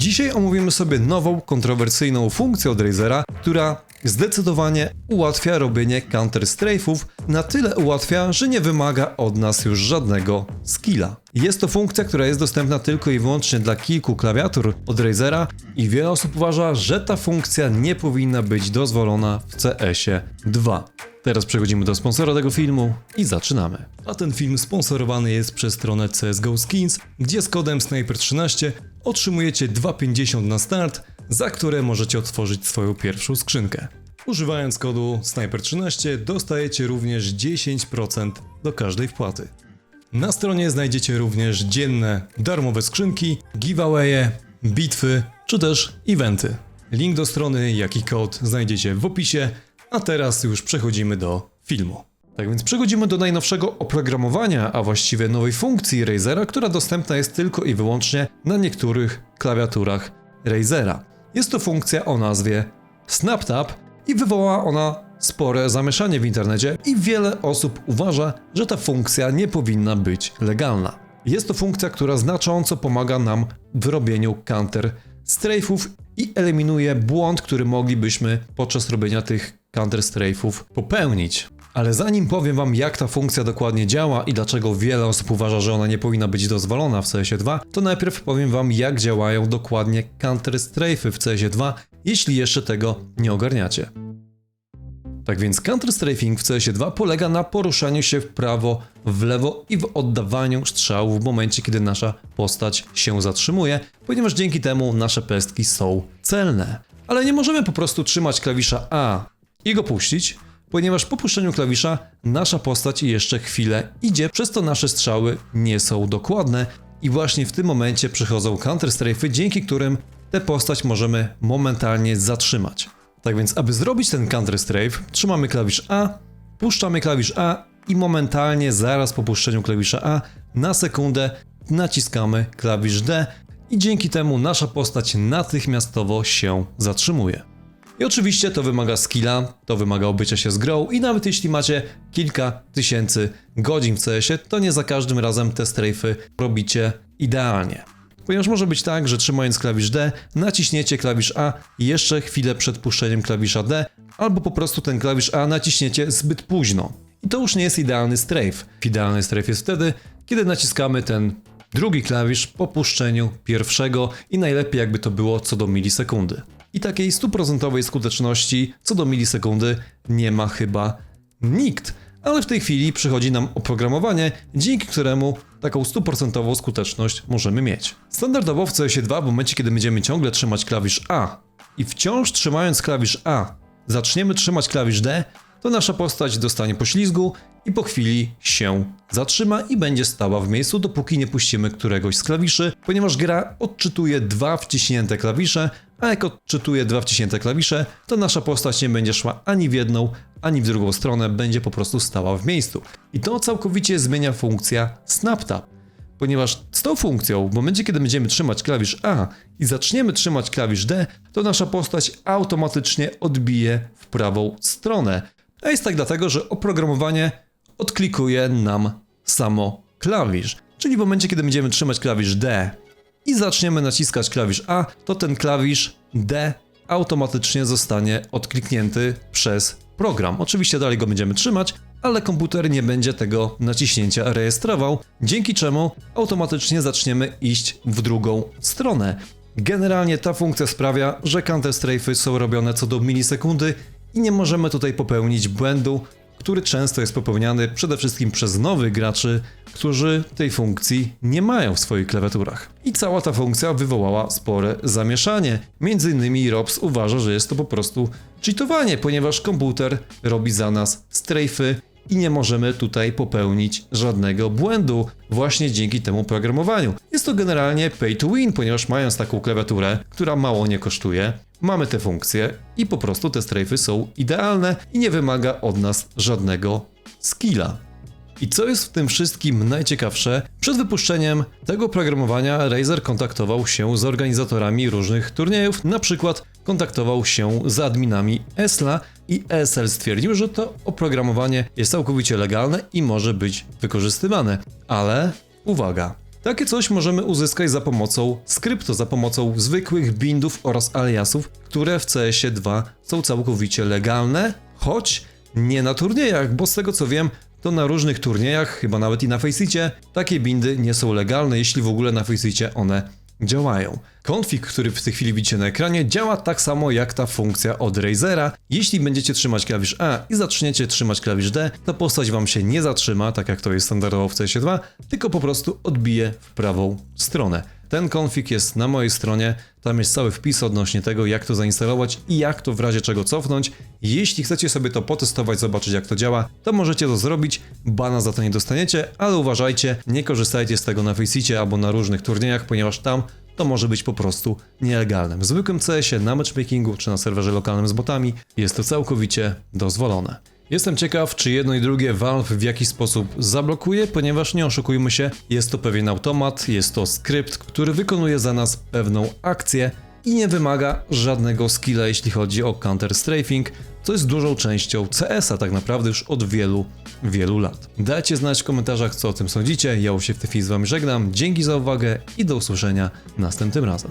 Dzisiaj omówimy sobie nową, kontrowersyjną funkcję od Razera, która zdecydowanie ułatwia robienie counter strafe'ów, na tyle ułatwia, że nie wymaga od nas już żadnego skilla. Jest to funkcja, która jest dostępna tylko i wyłącznie dla kilku klawiatur od Razera i wiele osób uważa, że ta funkcja nie powinna być dozwolona w CS-ie 2. Teraz przechodzimy do sponsora tego filmu i zaczynamy. A ten film sponsorowany jest przez stronę CSGO Skins, gdzie z kodem Sniper13 otrzymujecie 2,50 na start, za które możecie otworzyć swoją pierwszą skrzynkę. Używając kodu Sniper13 dostajecie również 10% do każdej wpłaty. Na stronie znajdziecie również dzienne darmowe skrzynki, giveawaye, bitwy czy też eventy. Link do strony, jak i kod znajdziecie w opisie, a teraz już przechodzimy do filmu. Tak więc przechodzimy do najnowszego oprogramowania, a właściwie nowej funkcji Razera, która dostępna jest tylko i wyłącznie na niektórych klawiaturach Razera. Jest to funkcja o nazwie SnapTap i wywołała ona spore zamieszanie w internecie i wiele osób uważa, że ta funkcja nie powinna być legalna. Jest to funkcja, która znacząco pomaga nam w robieniu counter strafe'ów i eliminuje błąd, który moglibyśmy podczas robienia tych counter strafe'ów popełnić. Ale zanim powiem wam jak ta funkcja dokładnie działa i dlaczego wiele osób uważa, że ona nie powinna być dozwolona w CS2, to najpierw powiem wam jak działają dokładnie counter strafe'y w CS2, jeśli jeszcze tego nie ogarniacie. Tak więc counter-strafing w CS2 polega na poruszaniu się w prawo, w lewo i w oddawaniu strzału w momencie, kiedy nasza postać się zatrzymuje, ponieważ dzięki temu nasze pestki są celne. Ale nie możemy po prostu trzymać klawisza A i go puścić, ponieważ po puszczeniu klawisza nasza postać jeszcze chwilę idzie, przez to nasze strzały nie są dokładne i właśnie w tym momencie przychodzą counter-strafy, dzięki którym tę postać możemy momentalnie zatrzymać. Tak więc, aby zrobić ten counter strafe, trzymamy klawisz A, puszczamy klawisz A i momentalnie, zaraz po puszczeniu klawisza A, na sekundę naciskamy klawisz D i dzięki temu nasza postać natychmiastowo się zatrzymuje. I oczywiście to wymaga skilla, to wymaga obycia się z grą i nawet jeśli macie kilka tysięcy godzin w CS-ie, to nie za każdym razem te strafy robicie idealnie. Ponieważ może być tak, że trzymając klawisz D, naciśniecie klawisz A jeszcze chwilę przed puszczeniem klawisza D, albo po prostu ten klawisz A naciśniecie zbyt późno. I to już nie jest idealny strafe. Idealny strafe jest wtedy, kiedy naciskamy ten drugi klawisz po puszczeniu pierwszego i najlepiej jakby to było co do milisekundy. I takiej stuprocentowej skuteczności co do milisekundy nie ma chyba nikt. Ale w tej chwili przychodzi nam oprogramowanie, dzięki któremu taką stuprocentową skuteczność możemy mieć. Standardowo w CS2 w momencie, kiedy będziemy ciągle trzymać klawisz A i wciąż trzymając klawisz A zaczniemy trzymać klawisz D, to nasza postać dostanie poślizgu i po chwili się zatrzyma i będzie stała w miejscu, dopóki nie puścimy któregoś z klawiszy, ponieważ gra odczytuje dwa wciśnięte klawisze, a jak odczytuje dwa wciśnięte klawisze, to nasza postać nie będzie szła ani w jedną, ani w drugą stronę, będzie po prostu stała w miejscu. I to całkowicie zmienia funkcja SnapTap. Ponieważ z tą funkcją, w momencie kiedy będziemy trzymać klawisz A i zaczniemy trzymać klawisz D, to nasza postać automatycznie odbije w prawą stronę. A jest tak dlatego, że oprogramowanie odklikuje nam samo klawisz. Czyli w momencie, kiedy będziemy trzymać klawisz D i zaczniemy naciskać klawisz A, to ten klawisz D automatycznie zostanie odkliknięty przez program. Oczywiście dalej go będziemy trzymać, ale komputer nie będzie tego naciśnięcia rejestrował, dzięki czemu automatycznie zaczniemy iść w drugą stronę. Generalnie ta funkcja sprawia, że counter strafy są robione co do milisekundy i nie możemy tutaj popełnić błędu, który często jest popełniany przede wszystkim przez nowych graczy, którzy tej funkcji nie mają w swoich klawiaturach. I cała ta funkcja wywołała spore zamieszanie. Między innymi Robs uważa, że jest to po prostu cheatowanie, ponieważ komputer robi za nas strajfy i nie możemy tutaj popełnić żadnego błędu właśnie dzięki temu programowaniu. Jest to generalnie pay to win, ponieważ mając taką klawiaturę, która mało nie kosztuje, mamy te funkcje i po prostu te strajfy są idealne i nie wymaga od nas żadnego skilla. I co jest w tym wszystkim najciekawsze, przed wypuszczeniem tego programowania Razer kontaktował się z organizatorami różnych turniejów, na przykład kontaktował się z adminami ESLA i ESL stwierdził, że to oprogramowanie jest całkowicie legalne i może być wykorzystywane. Ale uwaga, Takie coś możemy uzyskać za pomocą skryptu, za pomocą zwykłych bindów oraz aliasów, które w CS-ie 2 są całkowicie legalne, choć nie na turniejach, bo z tego co wiem, to na różnych turniejach, chyba nawet i na Faceicie, takie bindy nie są legalne, jeśli w ogóle na Faceicie one działają. Config, który w tej chwili widzicie na ekranie, działa tak samo jak ta funkcja od Razera. Jeśli będziecie trzymać klawisz A i zaczniecie trzymać klawisz D, to postać wam się nie zatrzyma, tak jak to jest standardowo w CS2, tylko po prostu odbije w prawą stronę. Ten config jest na mojej stronie, tam jest cały wpis odnośnie tego, jak to zainstalować i jak to w razie czego cofnąć. Jeśli chcecie sobie to potestować, zobaczyć jak to działa, to możecie to zrobić, bana za to nie dostaniecie, ale uważajcie, nie korzystajcie z tego na Faceicie albo na różnych turniejach, ponieważ tam to może być po prostu nielegalne. W zwykłym CS-ie, na matchmakingu czy na serwerze lokalnym z botami jest to całkowicie dozwolone. Jestem ciekaw, czy jedno i drugie Valve w jakiś sposób zablokuje, ponieważ nie oszukujmy się, jest to pewien automat, jest to skrypt, który wykonuje za nas pewną akcję i nie wymaga żadnego skilla, jeśli chodzi o counter strafing, co jest dużą częścią CS-a tak naprawdę już od wielu, wielu lat. Dajcie znać w komentarzach, co o tym sądzicie. Ja już się w tej chwili z wami żegnam. Dzięki za uwagę i do usłyszenia następnym razem.